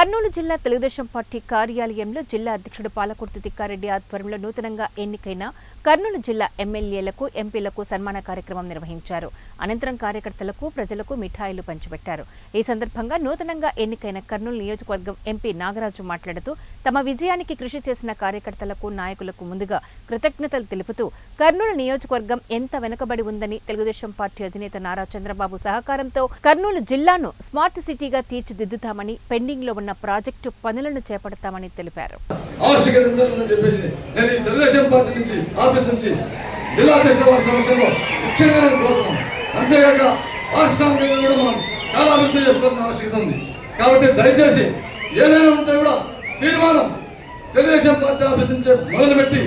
కర్నూలు జిల్లా తెలుగుదేశం పార్టీ కార్యాలయంలో జిల్లా అధ్యక్షుడు పాలకుర్తి తిక్కారెడ్డి ఆధ్వర్యంలో నూతనంగా ఎన్నికైన కర్నూలు జిల్లా ఎమ్మెల్యేలకు ఎంపీలకు సన్మాన కార్యక్రమం నిర్వహించారు. అనంతరం కార్యకర్తలకు ప్రజలకు మిఠాయిలు పంచిపెట్టారు. ఈ సందర్భంగా నూతనంగా ఎన్నికైన కర్నూలు నియోజకవర్గం ఎంపీ నాగరాజు మాట్లాడుతూ తమ విజయానికి కృషి చేసిన కార్యకర్తలకు నాయకులకు ముందుగా కృతజ్ఞతలు తెలుపుతూ కర్నూలు నియోజకవర్గం ఎంత వెనుకబడి ఉందని తెలుగుదేశం పార్టీ అధినేత నారా చంద్రబాబు సహకారంతో కర్నూలు జిల్లాను స్మార్ట్ సిటీగా తీర్చిదిద్దుతామని పెండింగ్లో ఉన్న ప్రాజెక్టు పనులను చేపడతామని తెలిపారు. ఆవశ్యకత ఎంత పార్టీ నుంచి ఆఫీస్ నుంచి జిల్లా అధ్యక్షుల వారి సమక్షంలో అంతేకాక పారిశ్రామికంగా కూడా మనం చాలా అభివృద్ధి చేసుకోవాల్సిన ఆవశ్యకత ఉంది. కాబట్టి దయచేసి ఏదైనా ఉంటే కూడా తీర్మానం తెలుగుదేశం పార్టీ ఆఫీస్ నుంచి మొదలుపెట్టి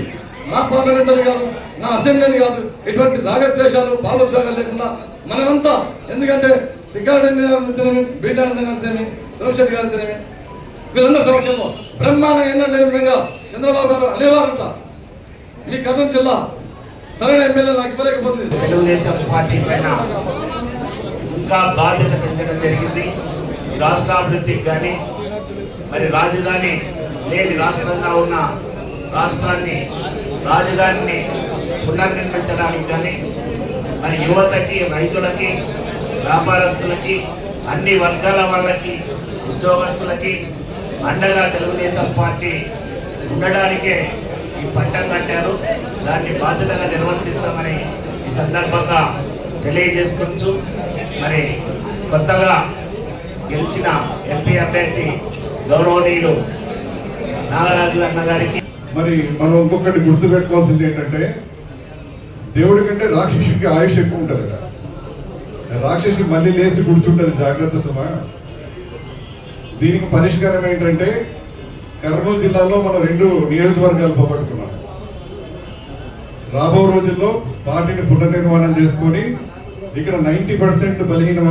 నా పార్లమెంటరీ కాదు నా అసెంబ్లీని కాదు ఎటువంటి రాగద్వేషాలు భావోద్వేగాలు లేకుండా మనమంతా ఎందుకంటే తిక్కారెడ్డి గారు తినమి బీటారెడ్డి గారు తినమి సురక్షిత్ గారు తినమి వీళ్ళందరి సమక్షంలో బ్రహ్మాండంగా ఎన్నడూ లేని విధంగా చంద్రబాబు గారు అనేవారంట ఈ కర్నూలు జిల్లా సరైన ఎమ్మెల్యే నాకు ఇవ్వలేకపోతుంది. తెలుగుదేశం పార్టీ పైన ఇంకా బాధ్యత పెంచడం జరిగింది. రాష్ట్రాభివృద్ధికి కానీ మరి రాజధాని లేని రాష్ట్రంగా ఉన్న రాష్ట్రాన్ని రాజధానిని పునర్నిర్మించడానికి కానీ మరి యువతకి రైతులకి వ్యాపారస్తులకి అన్ని వర్గాల వాళ్ళకి ఉద్యోగస్తులకి అండగా తెలుగుదేశం పార్టీ ఉండడానికే ఈ పట్టం కట్టారు. దాన్ని బాధ్యతగా నిర్వర్తిస్తామని ఈ సందర్భంగా తెలియజేసుకోవచ్చు మరి కొత్తగా గెలిచిన ఎంపీ అభ్యర్థి గౌరవనీయులు నాగరాజు అన్న గారికి. మరి మనం ఇంకొకటి గుర్తుపెట్టుకోవాల్సింది ఏంటంటే దేవుడి కంటే రాక్షసుడికి ఆయుష్ ఎక్కువ ఉంటుంది రాక్షసి మళ్ళీ లేచి గుర్తుంటుంది జాగ్రత్త సుమ. దీనికి పరిష్కారం ఏంటంటే కర్నూలు జిల్లాలో మనం రెండు నియోజకవర్గాలు పోగొట్టుకున్నాం. రాబో రోజుల్లో పార్టీని పునర్నిర్మాణం చేసుకొని ఇక్కడ నైంటీ పర్సెంట్ బలహీన